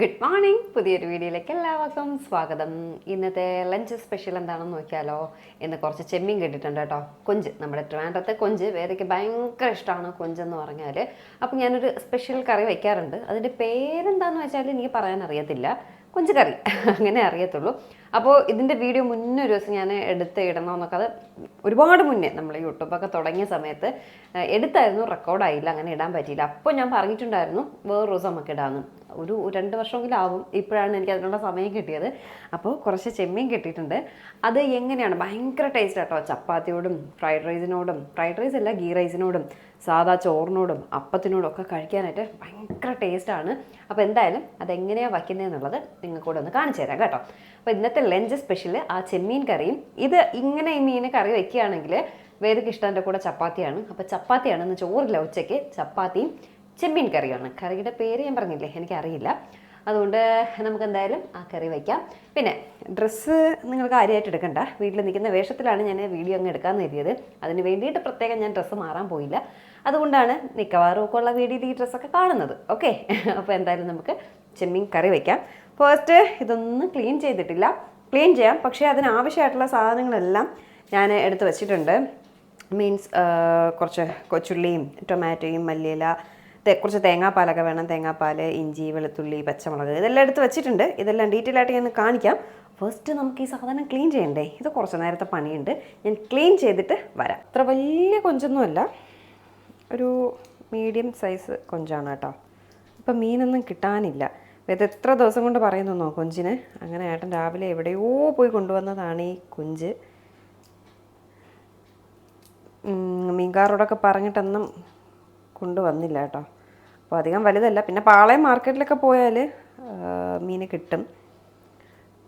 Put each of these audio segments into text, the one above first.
Good morning പുതിയൊരു വീഡിയോയിലേക്ക് എല്ലാവർക്കും സ്വാഗതം. ഇന്നത്തെ ലഞ്ച് സ്പെഷ്യൽ എന്താണെന്ന് നോക്കിയാലോ? ഇന്ന് കുറച്ച് ചെമ്മീൻ കിട്ടിയിട്ടുണ്ട് കേട്ടോ. കൊഞ്ച്. നമ്മുടെ ട്രിവാൻഡ്രത്തെ കൊഞ്ച് വേദയ്ക്ക് ഭയങ്കര ഇഷ്ടമാണ് കൊഞ്ചെന്ന് പറഞ്ഞാൽ അപ്പം ഞാനൊരു സ്പെഷ്യൽ കറി വയ്ക്കാറുണ്ട് അതിന്റെ പേരെന്താണെന്ന് വെച്ചാൽ എനിക്ക് പറയാൻ അറിയത്തില്ല. കൊഞ്ച് കറി. അങ്ങനെ അറിയത്തുള്ളൂ. അപ്പോൾ ഇതിന്റെ വീഡിയോ മുന്നേ ഒരു ദിവസം ഞാൻ എടുത്ത് ഇടണമെന്നൊക്കെ അത് ഒരുപാട് മുന്നേ നമ്മൾ യൂട്യൂബൊക്കെ തുടങ്ങിയ സമയത്ത് എടുത്തായിരുന്നു. റെക്കോർഡായില്ല അങ്ങനെ ഇടാൻ പറ്റിയില്ല. അപ്പോൾ ഞാൻ പറഞ്ഞിട്ടുണ്ടായിരുന്നു വേറൊരു ദിവസം നമുക്ക് ഇടാമെന്ന് ഒരു രണ്ട് വർഷമെങ്കിലും ആവും ഇപ്പോഴാണ് എനിക്ക് അതിനുള്ള സമയം കിട്ടിയത്. അപ്പോൾ കുറച്ച് ചെമ്മീൻ കിട്ടിയിട്ടുണ്ട്. അത് എങ്ങനെയാണ്? ഭയങ്കര ടേസ്റ്റ് കേട്ടോ ചപ്പാത്തിയോടും ഫ്രൈഡ് റൈസിനോടും ഫ്രൈഡ് റൈസ് അല്ല ഗീ റൈസിനോടും സാധാ ചോറിനോടും അപ്പത്തിനോടും ഒക്കെ കഴിക്കാനായിട്ട് ഭയങ്കര ടേസ്റ്റാണ് അപ്പോൾ എന്തായാലും അതെങ്ങനെയാണ് വയ്ക്കുന്നതെന്നുള്ളത് എന്നുള്ളത് കൂടെ ഒന്ന് കാണിച്ചു തരാം കേട്ടോ. അപ്പോൾ ഇന്നത്തെ ലഞ്ച് സ്പെഷ്യൽ ആ ചെമ്മീൻ കറിയും. ഇത് ഇങ്ങനെ ഈ മീൻ കറി വെക്കുകയാണെങ്കിൽ വേദയ്ക്ക് ഇഷ്ടത്തിന്റെ കൂടെ ചപ്പാത്തിയാണ്. അപ്പോൾ ചപ്പാത്തിയാണ് ഇന്ന് ചോറില്ല ഉച്ചയ്ക്ക്. ചപ്പാത്തിയും ചെമ്മീൻ കറിയാണ്. കറിയുടെ പേര് ഞാൻ പറഞ്ഞില്ലേ എനിക്കറിയില്ല. അതുകൊണ്ട് നമുക്ക് എന്തായാലും ആ കറി വയ്ക്കാം. പിന്നെ ഡ്രസ്സ് നിങ്ങൾ കാര്യമായിട്ട് എടുക്കണ്ട. വീട്ടിൽ നിൽക്കുന്ന വേഷത്തിലാണ് ഞാൻ വീഡിയോ അങ്ങ് എടുക്കാമെന്ന് കരുതിയത്. അതിന് വേണ്ടിയിട്ട് പ്രത്യേകം ഞാൻ ഡ്രസ്സ് മാറാൻ പോയില്ല. അതുകൊണ്ടാണ് മിക്കവാറും ഒക്കെ ഉള്ള വീഡിയോയിൽ ഈ ഡ്രസ്സൊക്കെ കാണുന്നത്. ഓക്കെ അപ്പോൾ എന്തായാലും നമുക്ക് ചെമ്മീൻ കറി വയ്ക്കാം. ഫസ്റ്റ് ഇതൊന്നും ക്ലീൻ ചെയ്തിട്ടില്ല. ക്ലീൻ ചെയ്യാം. പക്ഷേ അതിനാവശ്യമായിട്ടുള്ള സാധനങ്ങളെല്ലാം ഞാൻ എടുത്ത് വെച്ചിട്ടുണ്ട്. മീൻസ് കുറച്ച് കൊച്ചുള്ളിയും ടൊമാറ്റോയും മല്ലിയില കുറച്ച് തേങ്ങാപ്പാലൊക്കെ വേണം. തേങ്ങാപ്പാൽ ഇഞ്ചി വെളുത്തുള്ളി പച്ചമുളക് ഇതെല്ലാം എടുത്ത് വെച്ചിട്ടുണ്ട്. ഇതെല്ലാം ഡീറ്റെയിൽ ആയിട്ട് ഞാൻ കാണിക്കാം. ഫസ്റ്റ് നമുക്ക് ഈ സാധനം ക്ലീൻ ചെയ്യണ്ടേ? ഇത് കുറച്ച് നേരത്തെ പണിയുണ്ട്. ഞാൻ ക്ലീൻ ചെയ്തിട്ട് വരാം. അത്ര വലിയ കൊഞ്ചൊന്നുമല്ല. ഒരു മീഡിയം സൈസ് കൊഞ്ചാണ് കേട്ടോ. ഇപ്പം മീനൊന്നും കിട്ടാനില്ല. ഇത് എത്ര ദിവസം കൊണ്ട് പറയുന്നു കൊഞ്ചിന്? അങ്ങനെ ഏട്ടൻ രാവിലെ എവിടെയോ പോയി കൊണ്ടുവന്നതാണ് ഈ കൊഞ്ച്. മീൻകാറോടൊക്കെ പറഞ്ഞിട്ടൊന്നും കൊണ്ടുവന്നില്ല കേട്ടോ അപ്പോൾ അധികം വലുതല്ല. പിന്നെ പാളയം മാർക്കറ്റിലൊക്കെ പോയാൽ മീൻ കിട്ടും.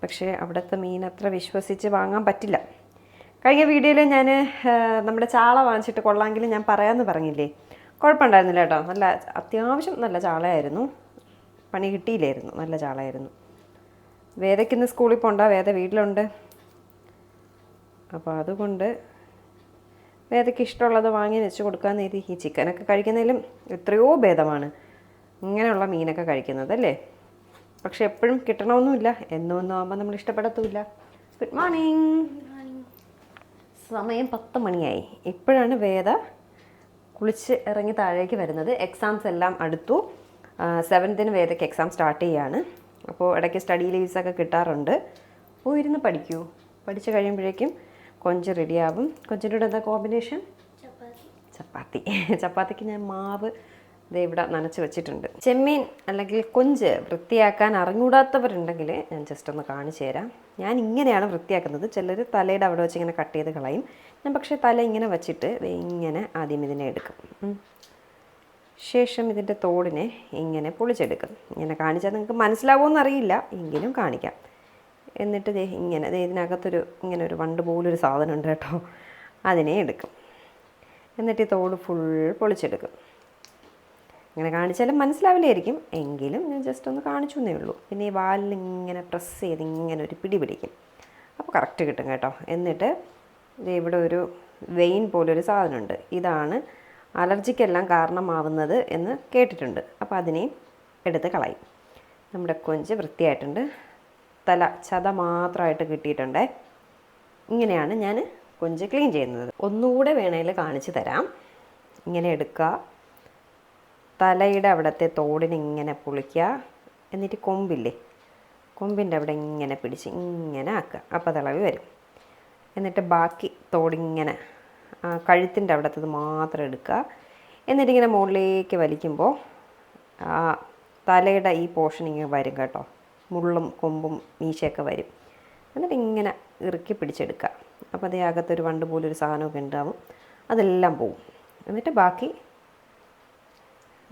പക്ഷേ അവിടുത്തെ മീൻ അത്ര വിശ്വസിച്ച് വാങ്ങാൻ പറ്റില്ല. കഴിഞ്ഞ വീഡിയോയിൽ ഞാൻ നമ്മുടെ ചാള വാങ്ങിച്ചിട്ട് കൊള്ളാമെങ്കിലും ഞാൻ പറയാമെന്ന് പറഞ്ഞില്ലേ? കുഴപ്പമുണ്ടായിരുന്നില്ല കേട്ടോ. നല്ല അത്യാവശ്യം നല്ല ചാളയായിരുന്നു. പണി കിട്ടിയില്ലായിരുന്നു. നല്ല ചാളയായിരുന്നു. വേദയ്ക്ക് സ്കൂളിൽ പോകണ്ട. വേദ വീട്ടിലുണ്ട്. അപ്പോൾ അതുകൊണ്ട് വേദയ്ക്ക് ഇഷ്ടമുള്ളത് വാങ്ങി വെച്ച് കൊടുക്കാൻ നേരി ഈ ചിക്കനൊക്കെ കഴിക്കുന്നതിലും എത്രയോ ഭേദമാണ്. ഇങ്ങനെയുള്ള മീനൊക്കെ കഴിക്കുന്നത് അല്ലേ? പക്ഷെ എപ്പോഴും കിട്ടണമൊന്നുമില്ല. എന്നും ഒന്നും ആകുമ്പോൾ നമ്മൾ ഇഷ്ടപ്പെടത്തുമില്ല. ഗുഡ് മോർണിംഗ് സമയം പത്ത് മണിയായി. ഇപ്പോഴാണ് വേദ കുളിച്ച് ഇറങ്ങി താഴേക്ക് വരുന്നത്. എക്സാംസ് എല്ലാം അടുത്തു. സെവൻത്തിന് വേദയ്ക്ക് എക്സാം സ്റ്റാർട്ട് ചെയ്യാണ്. അപ്പോൾ ഇടയ്ക്ക് സ്റ്റഡി ലീവ്സൊക്കെ കിട്ടാറുണ്ട്. ഇരുന്ന് പഠിക്കൂ. പഠിച്ച് കഴിയുമ്പോഴേക്കും കൊഞ്ച് റെഡിയാവും. കൊഞ്ചിന്റെ കൂടെ എന്താ കോമ്പിനേഷൻ ചപ്പാത്തി. ചപ്പാത്തിക്ക് ഞാൻ മാവ് ഇവിടെ നനച്ച് വെച്ചിട്ടുണ്ട്. ചെമ്മീൻ അല്ലെങ്കിൽ കൊഞ്ച് വൃത്തിയാക്കാൻ അറിഞ്ഞൂടാത്തവരുണ്ടെങ്കിൽ ഞാൻ ജസ്റ്റ് ഒന്ന് കാണിച്ചു തരാം. ഞാൻ ഇങ്ങനെയാണ് വൃത്തിയാക്കുന്നത്. ചിലർ തലയുടെ അവിടെ വെച്ച് ഇങ്ങനെ കട്ട് ചെയ്ത് കളയും. ഞാൻ പക്ഷേ തല ഇങ്ങനെ വെച്ചിട്ട് ഇങ്ങനെ ആദ്യം ഇതിനെ എടുക്കും. ശേഷം ഇതിന്റെ തോടിനെ ഇങ്ങനെ പൊളിച്ചെടുക്കും. ഇങ്ങനെ കാണിച്ചാൽ നിങ്ങൾക്ക് മനസ്സിലാവുമെന്നറിയില്ല എങ്കിലും കാണിക്കാം. എന്നിട്ട് ദേ ഇങ്ങനെ ദേ ഇതിനകത്തൊരു ഇങ്ങനെ ഒരു വണ്ട് പോലൊരു സാധനം ഉണ്ട് കേട്ടോ. അതിനെ എടുക്കും. എന്നിട്ട് ഈ തോട് ഫുൾ പൊളിച്ചെടുക്കും. ഇങ്ങനെ കാണിച്ചാലും മനസ്സിലാവില്ലായിരിക്കും. എങ്കിലും ഞാൻ ജസ്റ്റ് ഒന്ന് കാണിച്ചു എന്നേ ഉള്ളൂ. പിന്നെ ഈ വാലിൽ ഇങ്ങനെ പ്രസ് ചെയ്ത് ഇങ്ങനെ ഒരു പിടി പിടിക്കും. അപ്പോൾ കറക്റ്റ് കിട്ടും കേട്ടോ. എന്നിട്ട് ഇവിടെ ഒരു വെയിൻ പോലൊരു സാധനമുണ്ട്. ഇതാണ് അലർജിക്കെല്ലാം കാരണമാവുന്നത് എന്ന് കേട്ടിട്ടുണ്ട്. അപ്പോൾ അതിനെയും എടുത്ത് കളയും. നമ്മുടെ കൊഞ്ച് വൃത്തിയായിട്ടുണ്ട്. തല ചത മാത്രമായിട്ട് കിട്ടിയിട്ടുണ്ട്. ഇങ്ങനെയാണ് ഞാൻ കൊഞ്ച് ക്ലീൻ ചെയ്യുന്നത്. ഒന്നുകൂടെ വേണേൽ കാണിച്ചു തരാം. ഇങ്ങനെ എടുക്കുക. തലയുടെ അവിടുത്തെ തോടിന് ഇങ്ങനെ പൊളിക്കുക. എന്നിട്ട് കൊമ്പില്ലേ? കൊമ്പിന്റെ അവിടെ ഇങ്ങനെ പിടിച്ച് ഇങ്ങനെ ആക്കുക. അപ്പോൾ തിളവി വരും. എന്നിട്ട് ബാക്കി തോടിങ്ങനെ കഴുത്തിന്റെ അവിടത്തത് മാത്രം എടുക്കുക. എന്നിട്ടിങ്ങനെ മുകളിലേക്ക് വലിക്കുമ്പോൾ തലയുടെ ഈ പോർഷൻ ഇങ്ങനെ വരും കേട്ടോ. മുള്ളും കൊമ്പും മീശയൊക്കെ വരും. എന്നിട്ട് ഇങ്ങനെ ഇറുക്കി പിടിച്ചെടുക്കുക. അപ്പോൾ അതേ അകത്തൊരു വണ്ട് പോലൊരു സാധനമൊക്കെ ഉണ്ടാവും. അതെല്ലാം പോവും. എന്നിട്ട് ബാക്കി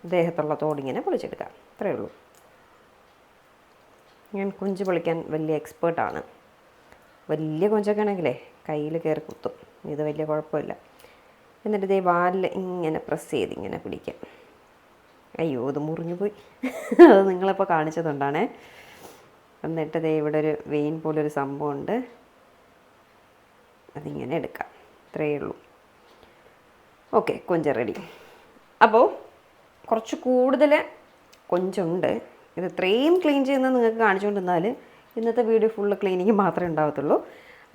ദേഹത്തുള്ള തോടിങ്ങനെ പൊളിച്ചെടുക്കുക. അത്രയേ ഉള്ളൂ. ഞാൻ കൊഞ്ച് പൊളിക്കാൻ വലിയ എക്സ്പേർട്ടാണ് വലിയ കൊഞ്ചൊക്കെ ആണെങ്കിലേ കയ്യിൽ കയറി കുത്തും. ഇത് വലിയ കുഴപ്പമില്ല. എന്നിട്ട് ഇതേ വാലിൽ ഇങ്ങനെ പ്രസ് ചെയ്ത് ഇങ്ങനെ പിടിക്കാം അയ്യോ ഇത് മുറിഞ്ഞു പോയി. അത് നിങ്ങളിപ്പോൾ കാണിച്ചതുകൊണ്ടാണേ. എന്നിട്ട് ദേ ഇവിടെ ഒരു വെയിൻ പോലൊരു സംഭവമുണ്ട്. അതിങ്ങനെ എടുക്കാം. ഇത്രയേ ഉള്ളൂ. ഓക്കെ കൊഞ്ച് റെഡി അപ്പോൾ കുറച്ച് കൂടുതൽ കൊഞ്ചുണ്ട്. ഇത് ഇത്രയും ക്ലീൻ ചെയ്യുന്നത് നിങ്ങൾക്ക് കാണിച്ചുകൊണ്ടിരുന്നാൽ ഇന്നത്തെ വീഡിയോ ഫുള്ള് ക്ലീനിങ് മാത്രമേ ഉണ്ടാവത്തുള്ളൂ.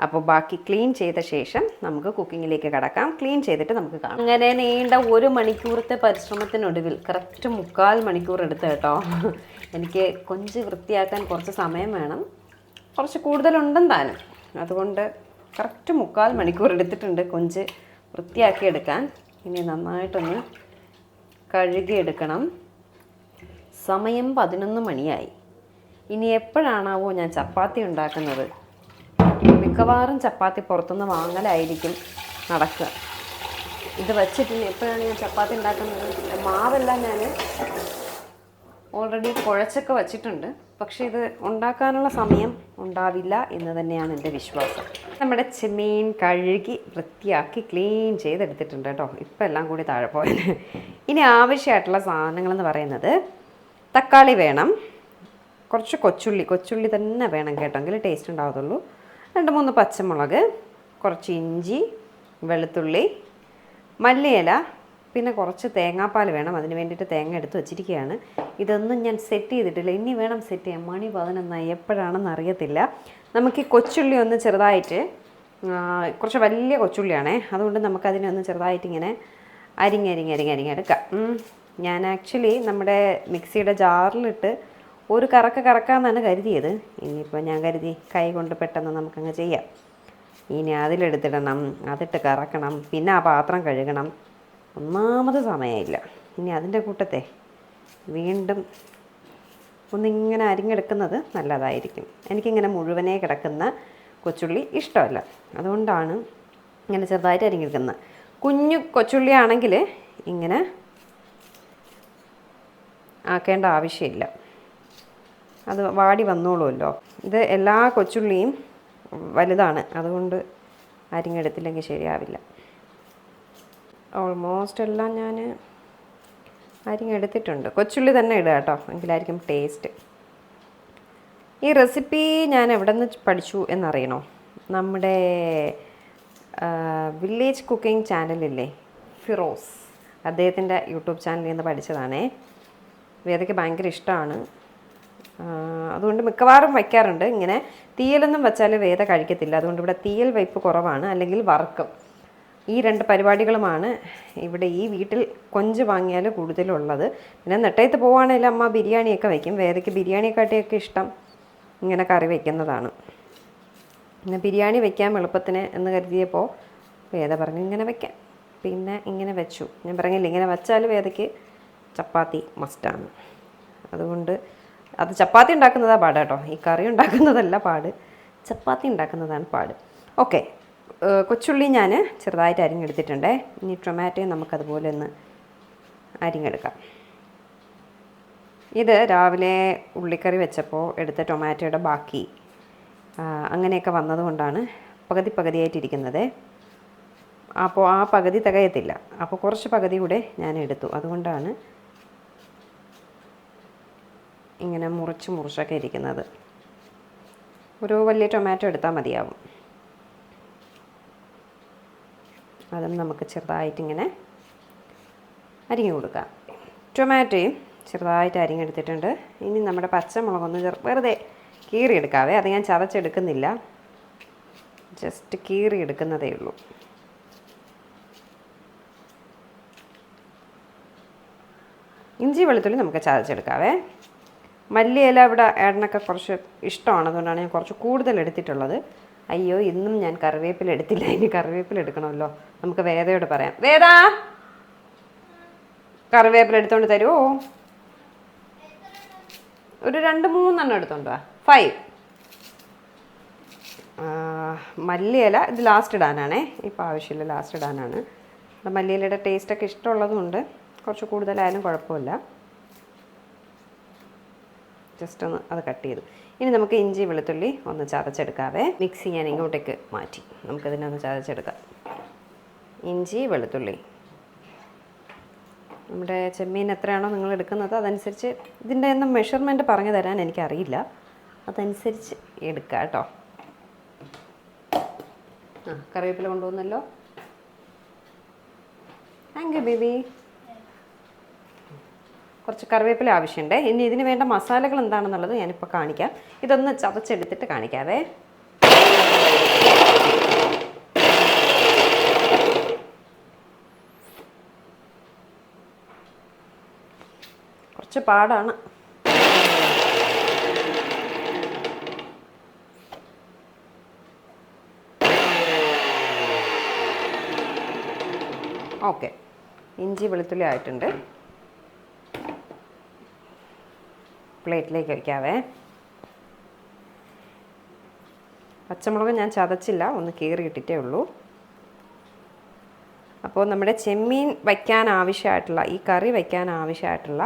അപ്പോൾ ബാക്കി ക്ലീൻ ചെയ്ത ശേഷം നമുക്ക് കുക്കിങ്ങിലേക്ക് കടക്കാം. ക്ലീൻ ചെയ്തിട്ട് നമുക്ക് കാണാം. അങ്ങനെ നീണ്ട ഒരു മണിക്കൂറത്തെ പരിശ്രമത്തിനൊടുവിൽ കറക്റ്റ് മുക്കാൽ മണിക്കൂർ എടുത്ത് കേട്ടോ. എനിക്ക് കൊഞ്ച് വൃത്തിയാക്കാൻ കുറച്ച് സമയം വേണം. കുറച്ച് കൂടുതലുണ്ടെന്ന് താനും. അതുകൊണ്ട് കറക്റ്റ് മുക്കാൽ മണിക്കൂർ എടുത്തിട്ടുണ്ട് കൊഞ്ച് വൃത്തിയാക്കി എടുക്കാൻ. ഇനി നന്നായിട്ടൊന്ന് കഴുകിയെടുക്കണം. സമയം പതിനൊന്ന് മണിയായി. ഇനി എപ്പോഴാണാവോ ഞാൻ ചപ്പാത്തി ഉണ്ടാക്കുന്നത്? മിക്കവാറും ചപ്പാത്തി പുറത്തുനിന്ന് വാങ്ങലായിരിക്കും നടക്കുക. ഇത് വെച്ചിട്ട് എപ്പോഴാണ് ഞാൻ ചപ്പാത്തി ഉണ്ടാക്കുന്നത്? മാവെല്ലാം ഞാൻ ഓൾറെഡി കുഴച്ചൊക്കെ വച്ചിട്ടുണ്ട്. പക്ഷേ ഇത് ഉണ്ടാക്കാനുള്ള സമയം ഉണ്ടാവില്ല എന്ന് തന്നെയാണ് എന്റെ വിശ്വാസം. നമ്മുടെ ചെമ്മീൻ കഴുകി വൃത്തിയാക്കി ക്ലീൻ ചെയ്തെടുത്തിട്ടുണ്ട് കേട്ടോ. ഇപ്പം എല്ലാം കൂടി താഴെ പോയത് ഇനി ആവശ്യമായിട്ടുള്ള സാധനങ്ങളെന്ന് പറയുന്നത് തക്കാളി വേണം. കുറച്ച് കൊച്ചുള്ളി. കൊച്ചുള്ളി തന്നെ വേണം കേട്ടോ. എങ്കിൽ ടേസ്റ്റ് ഉണ്ടാവത്തുള്ളൂ. രണ്ട് മൂന്ന് പച്ചമുളക് കുറച്ച് ഇഞ്ചി വെളുത്തുള്ളി മല്ലിയില പിന്നെ കുറച്ച് തേങ്ങാപ്പാൽ വേണം. അതിന് വേണ്ടിയിട്ട് തേങ്ങ എടുത്ത് വെച്ചിരിക്കുകയാണ്. ഇതൊന്നും ഞാൻ സെറ്റ് ചെയ്തിട്ടില്ല. ഇനി വേണം സെറ്റ് ചെയ്യാൻ. മണി പതിനൊന്നായി എപ്പോഴാണെന്ന് അറിയത്തില്ല. നമുക്ക് ഈ കൊച്ചുള്ളി ഒന്ന് ചെറുതായിട്ട് കുറച്ച് വലിയ കൊച്ചുള്ളിയാണേ. അതുകൊണ്ട് നമുക്കതിനെ ഒന്ന് ചെറുതായിട്ട് ഇങ്ങനെ അരിങ്ങരിങ്ങരിങ്ങരിങ്ങെടുക്കാം ഞാൻ ആക്ച്വലി നമ്മുടെ മിക്സിയുടെ ജാറിലിട്ട് ഒരു കറക്ക കറക്കാമെന്നാണ് കരുതിയത്. ഇനിയിപ്പോൾ ഞാൻ കരുതി കൈ കൊണ്ട് പെട്ടെന്ന് നമുക്കങ്ങ് ചെയ്യാം. ഇനി അതിലെടുത്തിടണം അതിട്ട് കറക്കണം പിന്നെ ആ പാത്രം കഴുകണം. ഒന്നാമത് സമയമില്ല. ഇനി അതിന്റെ കൂട്ടത്തെ വീണ്ടും ഒന്നിങ്ങനെ അരിഞ്ഞെടുക്കുന്നത് നല്ലതായിരിക്കും. എനിക്കിങ്ങനെ മുഴുവനെ കിടക്കുന്ന കൊച്ചുള്ളി ഇഷ്ടമല്ല. അതുകൊണ്ടാണ് ഇങ്ങനെ ചെറുതായിട്ട് അരിഞ്ഞെടുക്കുന്നത് കുഞ്ഞു കൊച്ചുള്ളിയാണെങ്കിൽ ഇങ്ങനെ ആക്കേണ്ട ആവശ്യമില്ല. അത് വാടി വന്നോളുമല്ലോ. ഇത് എല്ലാ കൊച്ചുള്ളിയും വലുതാണ്. അതുകൊണ്ട് അരിഞ്ഞെടുത്തില്ലെങ്കിൽ ശരിയാവില്ല. ഓൾമോസ്റ്റ് എല്ലാം ഞാൻ അരിഞ്ഞെടുത്തിട്ടുണ്ട്. കൊച്ചുള്ളി തന്നെ ഇടുക കേട്ടോ. എങ്കിലായിരിക്കും ടേസ്റ്റ് ഈ റെസിപ്പി ഞാൻ എവിടെ നിന്ന് പഠിച്ചു എന്നറിയണോ? നമ്മുടെ വില്ലേജ് കുക്കിംഗ് ചാനലില്ലേ ഫിറോസ് അദ്ദേഹത്തിന്റെ യൂട്യൂബ് ചാനലിൽ നിന്ന് പഠിച്ചതാണേ. വേദയ്ക്ക് ഭയങ്കര ഇഷ്ടമാണ്. അതുകൊണ്ട് മിക്കവാറും വയ്ക്കാറുണ്ട്. ഇങ്ങനെ തീയലൊന്നും വെച്ചാൽ വേദ കഴിക്കത്തില്ല. അതുകൊണ്ട് ഇവിടെ തീയൽ വയ്പ്പ് കുറവാണ്. അല്ലെങ്കിൽ വറക്കും. ഈ രണ്ട് പരിപാടികളുമാണ് ഇവിടെ ഈ വീട്ടിൽ കൊഞ്ച് വാങ്ങിയാൽ കൂടുതലുള്ളത്. പിന്നെ നെട്ടയത്ത് പോവുകയാണെങ്കിൽ അമ്മ ബിരിയാണിയൊക്കെ വയ്ക്കും. വേദയ്ക്ക് ബിരിയാണിയെക്കാട്ടിയൊക്കെ ഇഷ്ടം ഇങ്ങനെ കറി വയ്ക്കുന്നതാണ്. പിന്നെ ബിരിയാണി വയ്ക്കാൻ എളുപ്പത്തിന് എന്ന് കരുതിയപ്പോൾ വേദ പറഞ്ഞു ഇങ്ങനെ വയ്ക്കാം. പിന്നെ ഇങ്ങനെ വെച്ചു. ഞാൻ പറഞ്ഞില്ല ഇങ്ങനെ വെച്ചാൽ വേദയ്ക്ക് ചപ്പാത്തി മസ്റ്റാണ് അതുകൊണ്ട് അത് ചപ്പാത്തി ഉണ്ടാക്കുന്നതാണ് പാട് കേട്ടോ. ഈ കറി ഉണ്ടാക്കുന്നതല്ല പാട്. ചപ്പാത്തി ഉണ്ടാക്കുന്നതാണ് പാട്. ഓക്കെ കൊച്ചുള്ളി ഞാൻ ചെറുതായിട്ട് അരിഞ്ഞെടുത്തിട്ടുണ്ടേ. ഇനി ടൊമാറ്റോയും നമുക്കതുപോലെ ഒന്ന് അരിഞ്ഞെടുക്കാം. ഇത് രാവിലെ ഉള്ളിക്കറി വെച്ചപ്പോൾ എടുത്ത ടൊമാറ്റോയുടെ ബാക്കി. അങ്ങനെയൊക്കെ വന്നതുകൊണ്ടാണ് പകുതി പകുതിയായിട്ടിരിക്കുന്നത് അപ്പോൾ ആ പകുതി തികയത്തില്ല. അപ്പോൾ കുറച്ച് പകുതി കൂടെ ഞാൻ എടുത്തു. അതുകൊണ്ടാണ് ഇങ്ങനെ മുറിച്ച് മുറിച്ചൊക്കെ ഇരിക്കുന്നത്. ഒരു വലിയ ടൊമാറ്റോ എടുത്താൽ മതിയാവും. അതും നമുക്ക് ചെറുതായിട്ടിങ്ങനെ അരിഞ്ഞു കൊടുക്കാം. ടൊമാറ്റോയും ചെറുതായിട്ട് അരിഞ്ഞെടുത്തിട്ടുണ്ട്. ഇനി നമ്മുടെ പച്ചമുളകൊന്ന് വെറുതെ കീറിയെടുക്കാവേ. അത് ഞാൻ ചതച്ചെടുക്കുന്നില്ല. ജസ്റ്റ് കീറിയെടുക്കുന്നതേ ഉള്ളൂ. ഇഞ്ചി വെളുത്തുള്ളി നമുക്ക് ചതച്ചെടുക്കാവേ. മല്ലിയില ഇവിടെ ഏടനൊക്കെ കുറച്ച് ഇഷ്ടമാണ്. അതുകൊണ്ടാണ് ഞാൻ കുറച്ച് കൂടുതൽ എടുത്തിട്ടുള്ളത്. അയ്യോ ഇന്നും ഞാൻ കറിവേപ്പില എടുത്തില്ല. ഇനി കറിവേപ്പില എടുക്കണമല്ലോ. നമുക്ക് വേദയോട് പറയാം. വേദ! കറിവേപ്പില എടുത്തോണ്ട് തരുമോ ഒരു രണ്ട് മൂന്നെണ്ണം എടുത്തോണ്ട് വാ. ഫൈവ് മല്ലിയില ഇത് ലാസ്റ്റ് ഇടാനാണേ. ഇപ്പോൾ ആവശ്യമില്ല ലാസ്റ്റ് ഇടാനാണ്. മല്ലിയിലയുടെ ടേസ്റ്റൊക്കെ ഇഷ്ടമുള്ളതുകൊണ്ട് കുറച്ച് കൂടുതലായാലും കുഴപ്പമില്ല. ജസ്റ്റ് ഒന്ന് അത് കട്ട് ചെയ്തു. ഇനി നമുക്ക് ഇഞ്ചി വെളുത്തുള്ളി ഒന്ന് ചതച്ചെടുക്കാവേ. മിക്സി ഞാൻ ഇങ്ങോട്ടേക്ക് മാറ്റി. നമുക്കതിനെ ഒന്ന് ചതച്ചെടുക്കാം. ഇഞ്ചി വെളുത്തുള്ളി. നമ്മുടെ ചെമ്മീൻ എത്രയാണോ നിങ്ങൾ എടുക്കുന്നത് അതനുസരിച്ച് ഇതിന്റെ ഒന്നും മെഷർമെന്റ് പറഞ്ഞു തരാൻ എനിക്കറിയില്ല. അതനുസരിച്ച് എടുക്കുക കേട്ടോ. ആ കറിവേപ്പില കൊണ്ടുപോകുന്നല്ലോ. താങ്ക് യു ബേബി കുറച്ച് കറിവേപ്പില ആവശ്യമുണ്ട്. ഇനി ഇതിന് വേണ്ട മസാലകൾ എന്താണെന്നുള്ളത് ഞാനിപ്പോൾ കാണിക്കാം. ഇതൊന്ന് ചതച്ചെടുത്തിട്ട് കാണിക്കാവേ. കുറച്ച് പാടാണ്. ഓക്കെ. ഇഞ്ചി വെളുത്തുള്ളി ആയിട്ടുണ്ട്. പ്ലേറ്റിലേക്ക് വയ്ക്കാവേ പച്ചമുളക് ഞാൻ ചതച്ചില്ല ഒന്ന് കീറി ഇട്ടിട്ടേ ഉള്ളൂ. അപ്പോൾ നമ്മുടെ ചെമ്മീൻ വയ്ക്കാൻ ആവശ്യമായിട്ടുള്ള ഈ കറി വയ്ക്കാൻ ആവശ്യമായിട്ടുള്ള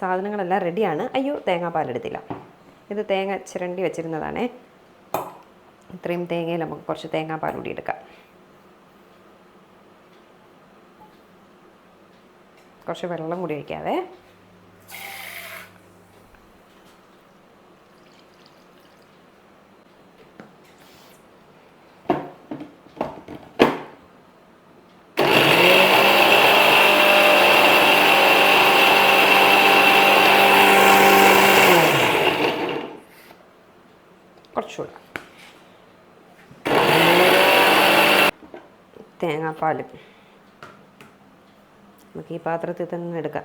സാധനങ്ങളെല്ലാം റെഡിയാണ്. അയ്യോ തേങ്ങാപ്പാലെടുത്തില്ല. ഇത് തേങ്ങ ചിരണ്ടി വെച്ചിരുന്നതാണേ. ഇത്രയും തേങ്ങയിൽ നമുക്ക് കുറച്ച് തേങ്ങാപ്പാൽ കൂടി എടുക്കാം. കുറച്ച് വെള്ളം കൂടി ഒഴിക്കാവേ കുറച്ചുകൂടെ തേങ്ങാപ്പാൽ നമുക്ക് ഈ പാത്രത്തിൽ തന്നെ എടുക്കാം.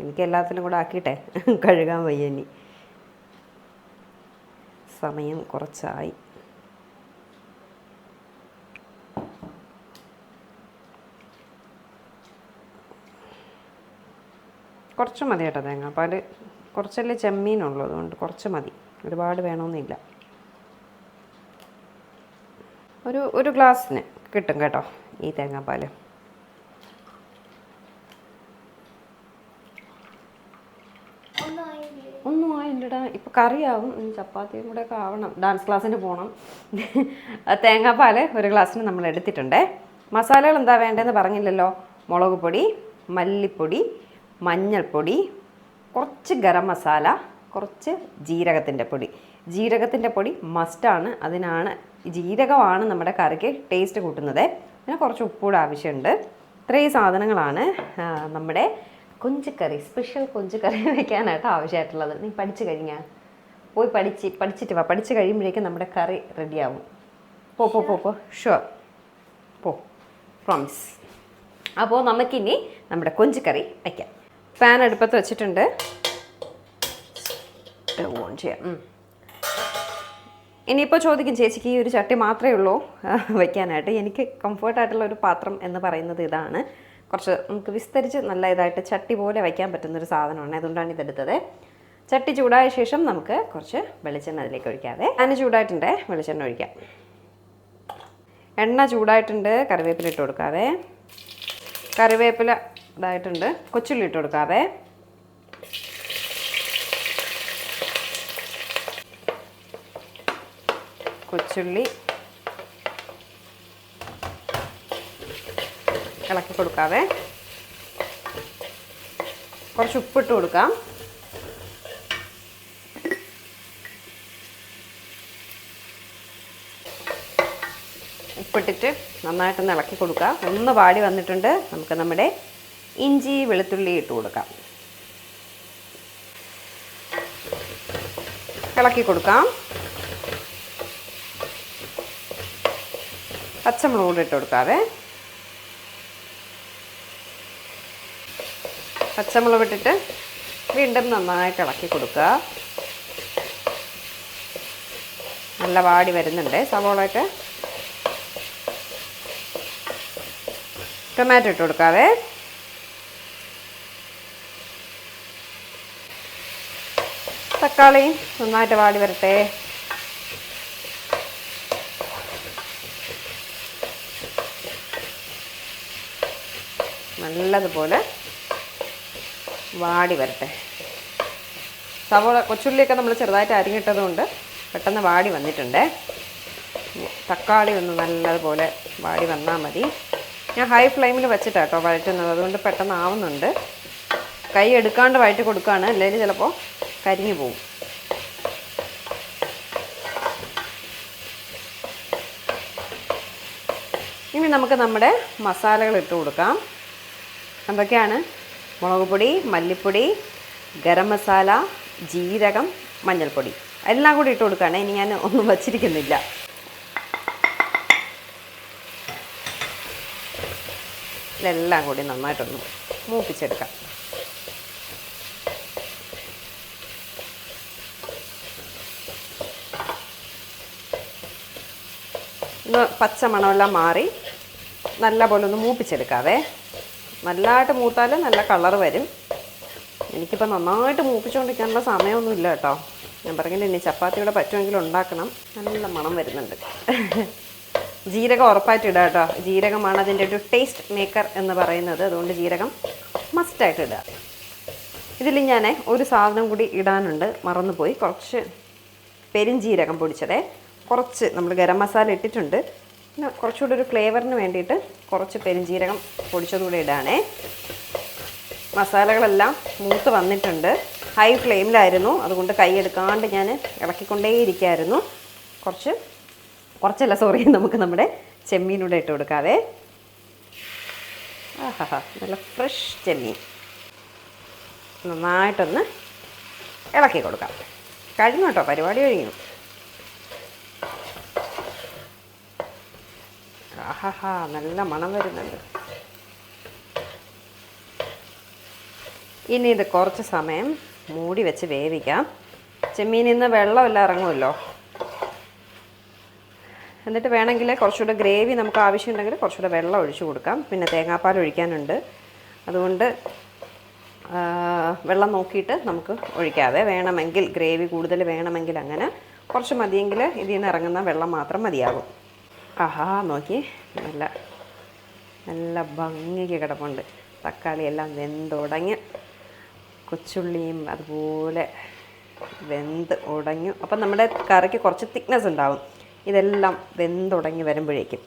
എനിക്ക് എല്ലാത്തിലും കൂടെ ആക്കിയിട്ടെ. കഴുകാൻ വയ്യ ഇനി. സമയം കുറച്ചായി. കുറച്ച് മതി കേട്ടോ തേങ്ങാപ്പാൽ കുറച്ചല്ലേ ചെമ്മീനുള്ളൂ അതുകൊണ്ട് കുറച്ച് മതി. ഒരുപാട് വേണമെന്നില്ല. ഒരു ഒരു ഗ്ലാസ്സിന്. കിട്ടും കേട്ടോ ഈ തേങ്ങാപ്പാൽ ഒന്നും ആയില്ലടാ. ഇപ്പം കറിയാവും. ഇനി ചപ്പാത്തിയും കൂടെ ഒക്കെ ആവണം. ഡാൻസ് ക്ലാസ്സിന് പോകണം തേങ്ങാപ്പാൽ ഒരു ഗ്ലാസ്സിന് നമ്മൾ എടുത്തിട്ടുണ്ടേ. മസാലകൾ എന്താ വേണ്ടതെന്ന് പറഞ്ഞില്ലല്ലോ? മുളക് പൊടി മല്ലിപ്പൊടി മഞ്ഞൾപ്പൊടി കുറച്ച് ഗരം മസാല കുറച്ച് ജീരകത്തിന്റെ പൊടി. ജീരകത്തിന്റെ പൊടി മസ്റ്റാണ് അതിനാണ് ജീരകമാണ് നമ്മുടെ കറിക്ക് ടേസ്റ്റ് കൂട്ടുന്നത്. പിന്നെ കുറച്ച് ഉപ്പൂടെ ആവശ്യമുണ്ട്. ഇത്രയും സാധനങ്ങളാണ് നമ്മുടെ കൊഞ്ചുകറി സ്പെഷ്യൽ കൊഞ്ചുകറി വയ്ക്കാനായിട്ട് ആവശ്യമായിട്ടുള്ളത്. നീ പഠിച്ചു കഴിഞ്ഞാൽ പോയി പഠിച്ച് പഠിച്ചിട്ട് വാ. പഠിച്ച് കഴിയുമ്പോഴേക്കും നമ്മുടെ കറി റെഡിയാവും പോ പോ പോ പോ. ഷുവർ പോ. പ്രോമിസ് അപ്പോൾ നമുക്കിനി നമ്മുടെ കൊഞ്ചുകറി വയ്ക്കാം പാൻ അടുപ്പത്ത് വെച്ചിട്ടുണ്ട്. ഓൺ ചെയ്യാം. ഇനിയിപ്പോൾ ചോദിക്കും ചേച്ചിക്ക് ഈ ഒരു ചട്ടി മാത്രമേ ഉള്ളൂ വയ്ക്കാനായിട്ട് എനിക്ക് കംഫർട്ടായിട്ടുള്ള ഒരു പാത്രം എന്ന് പറയുന്നത് ഇതാണ്. കുറച്ച് നമുക്ക് വിസ്തരിച്ച് നല്ല ഇതായിട്ട് ചട്ടി പോലെ വയ്ക്കാൻ പറ്റുന്നൊരു സാധനമാണ്. അതുകൊണ്ടാണ് ഇതെടുത്തത്. ചട്ടി ചൂടായ ശേഷം നമുക്ക് കുറച്ച് വെളിച്ചെണ്ണ അതിലേക്ക് ഒഴിക്കാതെ അതിന് ചൂടായിട്ടുണ്ട്. വെളിച്ചെണ്ണ ഒഴിക്കാം. എണ്ണ ചൂടായിട്ടുണ്ട്. കറിവേപ്പില ഇട്ട് കറിവേപ്പില ഇതായിട്ടുണ്ട്. കൊച്ചുള്ളി ഇട്ട് കൊടുക്കാവേ. കൊച്ചുള്ളി ഇളക്കി കൊടുക്കാവേ. കുറച്ച് ഉപ്പിട്ട് കൊടുക്കാം. ഉപ്പിട്ടിട്ട് നന്നായിട്ടൊന്ന് ഇളക്കി കൊടുക്കാം. ഒന്ന് വാടി വന്നിട്ടുണ്ട്. നമുക്ക് നമ്മുടെ ഇഞ്ചി വെളുത്തുള്ളി ഇട്ട് കൊടുക്കാം. ഇളക്കി കൊടുക്കാം. പച്ചമുളക് കൂടി ഇട്ട് കൊടുക്കാവേ. പച്ചമുളക് ഇട്ടിട്ട് വീണ്ടും നന്നായിട്ട് ഇളക്കി കൊടുക്കുക. നല്ല വാടി വരുന്നുണ്ട് സവോളയൊക്കെ. ടൊമാറ്റോ ഇട്ട് കൊടുക്കാവേ. തക്കാളി നന്നായിട്ട് വാടി വരട്ടെ. നല്ലതുപോലെ വാടി വരട്ടെ. സവോള കൊച്ചുള്ളിയൊക്കെ നമ്മൾ ചെറുതായിട്ട് അരിഞ്ഞിട്ടതുകൊണ്ട് പെട്ടെന്ന് വാടി വന്നിട്ടുണ്ട്. തക്കാളി ഒന്ന് നല്ലതുപോലെ വാടി വന്നാൽ മതി. ഞാൻ ഹൈ ഫ്ലെയിമിൽ വെച്ചിട്ടാണ് കേട്ടോ വഴറ്റുന്നത്. അതുകൊണ്ട് പെട്ടെന്ന് ആവുന്നുണ്ട്. കൈ എടുക്കാണ്ട് വഴറ്റി കൊടുക്കുകയാണ് അല്ലെങ്കിൽ ചിലപ്പോൾ കരിഞ്ഞു പോകും ഇനി നമുക്ക് നമ്മുടെ മസാലകൾ ഇട്ട് കൊടുക്കാം. എന്തൊക്കെയാണ്? മുളക് പൊടി മല്ലിപ്പൊടി ഗരം മസാല ജീരകം മഞ്ഞൾപ്പൊടി. എല്ലാം കൂടി ഇട്ട് കൊടുക്കുകയാണ് ഇനി ഞാൻ ഒന്നും വച്ചിരിക്കുന്നില്ല. ഇതെല്ലാം കൂടി നന്നായിട്ടൊന്ന് മൂപ്പിച്ചെടുക്കാം. ഒന്ന് പച്ച മണമെല്ലാം മാറി നല്ല പോലെ ഒന്ന് മൂപ്പിച്ചെടുക്കാവേ. നല്ലതായിട്ട് മൂത്താൽ നല്ല കളർ വരും. എനിക്കിപ്പോൾ നന്നായിട്ട് മൂപ്പിച്ചുകൊണ്ടിരിക്കാനുള്ള സമയമൊന്നും ഇല്ല കേട്ടോ. ഞാൻ പറഞ്ഞില്ല ഇനി ചപ്പാത്തിയുടെ പറ്റുമെങ്കിൽ ഉണ്ടാക്കണം. നല്ല മണം വരുന്നുണ്ട്. ജീരകം ഉറപ്പായിട്ട് ഇടുക കേട്ടോ. ജീരകമാണ് അതിന്റെ ഒരു ടേസ്റ്റ് മേക്കർ എന്ന് പറയുന്നത്. അതുകൊണ്ട് ജീരകം മസ്റ്റായിട്ട് ഇടുക ഇതിൽ ഞാൻ ഒരു സാധനം കൂടി ഇടാനുണ്ട്. മറന്നുപോയി. കുറച്ച് പെരിഞ്ജീരകം പൊടിച്ചതേ. കുറച്ച് നമ്മൾ ഗരം മസാല ഇട്ടിട്ടുണ്ട്. കുറച്ചുകൂടി ഒരു ഫ്ലേവറിന് വേണ്ടിയിട്ട് കുറച്ച് പെരിഞ്ജീരകം പൊടിച്ചതുകൂടി ഇടാനേ മസാലകളെല്ലാം മൂത്ത് വന്നിട്ടുണ്ട്. ഹൈ ഫ്ലെയിമിലായിരുന്നു അതുകൊണ്ട് കൈ എടുക്കാണ്ട് ഞാൻ ഇളക്കിക്കൊണ്ടേയിരിക്കുകയായിരുന്നു കുറച്ച് കുറച്ചല്ല സോറി നമുക്ക് നമ്മുടെ ചെമ്മീനൂടെ ഇട്ട് കൊടുക്കാവേ. ആഹാ നല്ല ഫ്രഷ് ചെമ്മീൻ. നന്നായിട്ടൊന്ന് ഇളക്കി കൊടുക്കാം. കഴിഞ്ഞു കേട്ടോ പരിപാടി കഴിഞ്ഞു. ആഹാ നല്ല മണം വരുന്നുണ്ട്. ഇനി ഇത് കുറച്ച് സമയം മൂടി വെച്ച് വേവിക്കാം. ചെമ്മീൻ ഇന്ന് വെള്ളമെല്ലാം ഇറങ്ങുമല്ലോ? എന്നിട്ട് വേണമെങ്കിൽ കുറച്ചുകൂടെ ഗ്രേവി നമുക്ക് ആവശ്യമുണ്ടെങ്കിൽ കുറച്ചുകൂടെ വെള്ളം ഒഴിച്ചു കൊടുക്കാം. പിന്നെ തേങ്ങാപ്പാൽ ഒഴിക്കാനുണ്ട്. അതുകൊണ്ട് വെള്ളം നോക്കിയിട്ട് നമുക്ക് ഒഴിക്കാതെ വേണമെങ്കിൽ ഗ്രേവി കൂടുതൽ വേണമെങ്കിൽ അങ്ങനെ കുറച്ച് മതിയെങ്കിൽ ഇതിൽ നിന്ന് ഇറങ്ങുന്ന വെള്ളം മാത്രം മതിയാകും. ആഹാ നോക്കി നല്ല നല്ല ഭംഗിക്ക് കിടപ്പുണ്ട്. തക്കാളി എല്ലാം വെന്തുടങ്ങി കൊച്ചുള്ളിയും അതുപോലെ വെന്ത് ഉടഞ്ഞു. അപ്പം നമ്മുടെ കറിക്ക് കുറച്ച് തിക്നെസ് ഉണ്ടാവും. ഇതെല്ലാം വെന്തുടങ്ങി വരുമ്പോഴേക്കും.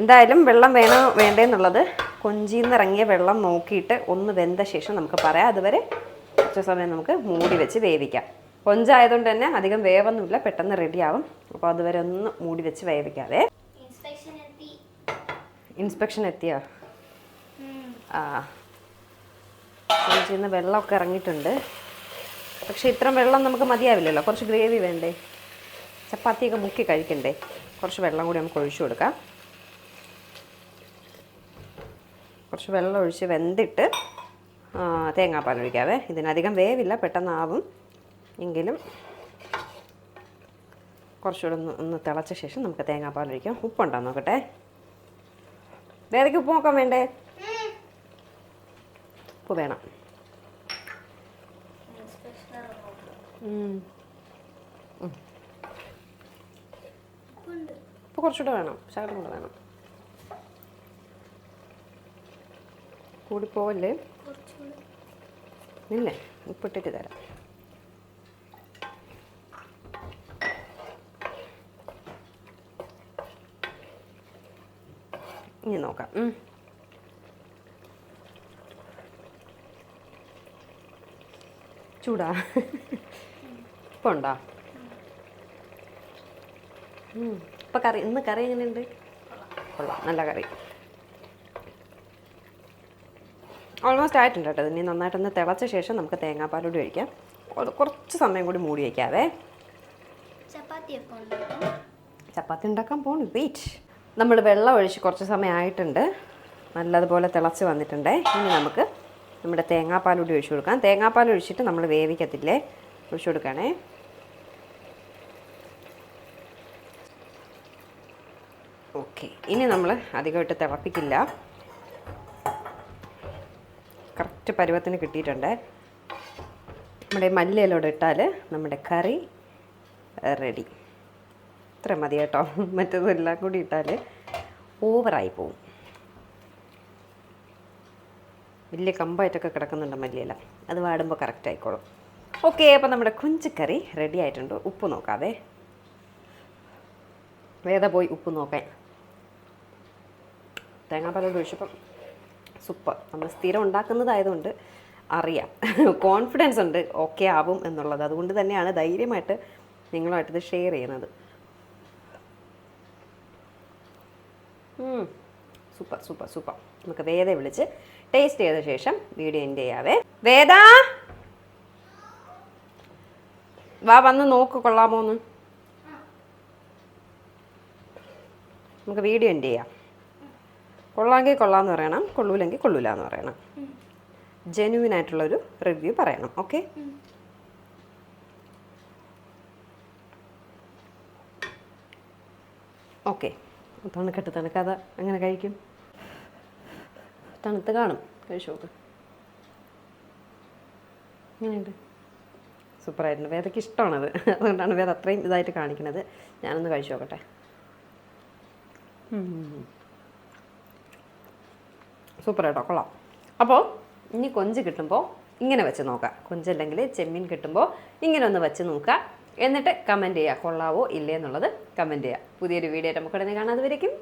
എന്തായാലും വെള്ളം വേണോ വേണ്ടേന്നുള്ളത് കൊഞ്ചിന്ന് ഇറങ്ങിയ വെള്ളം നോക്കിയിട്ട് ഒന്ന് വെന്ത ശേഷം നമുക്ക് പറയാം. അതുവരെ കുറച്ച് സമയം നമുക്ക് മൂടി വെച്ച് വേവിക്കാം. കൊഞ്ചായതുകൊണ്ട് തന്നെ അധികം വേവൊന്നുമില്ല പെട്ടെന്ന് റെഡിയാവും. അപ്പോൾ അതുവരെ ഒന്ന് മൂടി വെച്ച് വേവിക്കാതെ ഇൻസ്പെക്ഷൻ എത്തി. ഇൻസ്പെക്ഷൻ എത്തിയോ? ആ. കൊഞ്ചിന്ന് വെള്ളമൊക്കെ ഇറങ്ങിയിട്ടുണ്ട്. പക്ഷേ ഇത്രയും വെള്ളം നമുക്ക് മതിയാവില്ലല്ലോ. കുറച്ച് ഗ്രേവി വേണ്ടേ? ചപ്പാത്തിയൊക്കെ മുക്കി കഴിക്കണ്ടേ? കുറച്ച് വെള്ളം കൂടി നമുക്ക് ഒഴിച്ചു കൊടുക്കാം. കുറച്ച് വെള്ളം ഒഴിച്ച് വെന്തിട്ട് തേങ്ങാപ്പാൽ ഒഴിക്കാവേ. ഇതിനധികം വേവില്ല പെട്ടെന്നാവും. എങ്കിലും കുറച്ചുകൂടെ ഒന്ന് ഒന്ന് തിളച്ച ശേഷം നമുക്ക് തേങ്ങാപ്പാൽ ഒഴിക്കാം ഉപ്പുണ്ടോ നോക്കട്ടെ? വേദയ്ക്ക് ഉപ്പ് നോക്കാൻ വേണ്ടേ? ഉപ്പ് വേണം. ഉപ്പ് കുറച്ചുകൂടെ വേണം. ശകലം കൂടെ വേണം. കൂടിപ്പോവല്ലേ? ഇല്ലേ? ഉപ്പിട്ടിട്ട് തരാം. ഇനി നോക്കാം. ചൂടാ. ഇപ്പം ഉണ്ടോ ഇപ്പൊ കറി ഇന്ന് കറി എങ്ങനെയുണ്ട്? കൊള്ളാം. നല്ല കറി. ഓൾമോസ്റ്റ് ആയിട്ടുണ്ട് കേട്ടോ ഇനി നന്നായിട്ടൊന്ന് തിളച്ച ശേഷം നമുക്ക് തേങ്ങാപ്പാലോട് ഒഴിക്കാം. ഒരു കുറച്ച് സമയം കൂടി മൂടി വയ്ക്കാവേ ചപ്പാത്തി ഉണ്ടാക്കാൻ പോണു. വെയിറ്റ് നമ്മൾ വെള്ളം ഒഴിച്ച് കുറച്ച് സമയമായിട്ടുണ്ട് നല്ലതുപോലെ തിളച്ച് വന്നിട്ടുണ്ട്. ഇനി നമുക്ക് നമ്മുടെ തേങ്ങാപ്പാലൂടെ ഒഴിച്ചു കൊടുക്കാം. തേങ്ങാപ്പാൽ ഒഴിച്ചിട്ട് നമ്മൾ വേവിക്കത്തില്ലേ? ഒഴിച്ചു കൊടുക്കണേ. ഓക്കെ. ഇനി നമ്മൾ അധികമായിട്ട് തിളപ്പിക്കില്ല. കറക്റ്റ് പരുവത്തിന് കിട്ടിയിട്ടുണ്ട്. നമ്മുടെ മല്ലിയിലോട് ഇട്ടാൽ നമ്മുടെ കറി റെഡി. ഇത്ര മതി കേട്ടോ. മറ്റേതെല്ലാം കൂടി ഇട്ടാൽ ഓവറായി പോവും. വലിയ കമ്പായിട്ടൊക്കെ കിടക്കുന്നുണ്ട് മല്ലിയില. അത് വാടുമ്പോൾ കറക്റ്റ് ആയിക്കോളും. ഓക്കെ അപ്പോൾ നമ്മുടെ കുഞ്ചിക്കറി റെഡി ആയിട്ടുണ്ട്. ഉപ്പ് നോക്കാതെ വേദ പോയി ഉപ്പ് നോക്കാൻ. തേങ്ങാപ്പാലോട് ഒഴിച്ചപ്പം സൂപ്പർ നമ്മൾ സ്ഥിരം ഉണ്ടാക്കുന്നതായതുകൊണ്ട് അറിയാം. കോൺഫിഡൻസ് ഉണ്ട്. ഓക്കെ ആവും എന്നുള്ളത്. അതുകൊണ്ട് തന്നെയാണ് ധൈര്യമായിട്ട് നിങ്ങളുമായിട്ടിത് ഷെയർ ചെയ്യുന്നത്. Super super super. നമുക്ക് വേദ വിളിച്ച് ടേസ്റ്റ് ചെയ്ത ശേഷം വീഡിയോ എൻഡ് ചെയ്യാവേ. വേദ! വാ വന്ന് നോക്ക് കൊള്ളാമോന്ന്. നമുക്ക് വീഡിയോ എൻഡ് ചെയ്യാം. കൊള്ളാമെങ്കിൽ കൊള്ളാമെന്ന് പറയണം കൊള്ളൂലെങ്കിൽ കൊള്ളൂല എന്ന് പറയണം. ജെന്യൂൻ ആയിട്ടുള്ളൊരു റിവ്യൂ പറയണം ഓക്കെ ഓക്കെ തണുക്കട്ട് തണുക്കാതെ അങ്ങനെ കഴിക്കും. തണുത്ത് കാണും കഴിച്ചു നോക്ക് ഇങ്ങനെയുണ്ട്. സൂപ്പറായിട്ടുണ്ട് വേദയ്ക്ക് ഇഷ്ടമാണത്. അതുകൊണ്ടാണ് വേദ അത്രയും ഇതായിട്ട് കാണിക്കുന്നത്. ഞാനൊന്ന് കഴിച്ചു നോക്കട്ടെ സൂപ്പർ കേട്ടോ കൊള്ളാം. അപ്പോൾ ഇനി കൊഞ്ച് കിട്ടുമ്പോൾ ഇങ്ങനെ വെച്ച് നോക്കാം. കൊഞ്ചല്ലെങ്കിൽ ചെമ്മീൻ കിട്ടുമ്പോൾ ഇങ്ങനെ ഒന്ന് വെച്ച് നോക്കുക എന്നിട്ട് കമന്റ് ചെയ്യുക കൊള്ളാവോ ഇല്ലേ എന്നുള്ളത് കമന്റ് ചെയ്യുക പുതിയൊരു വീഡിയോ നമുക്ക് ഉടനെ കാണാതെ വരയ്ക്കും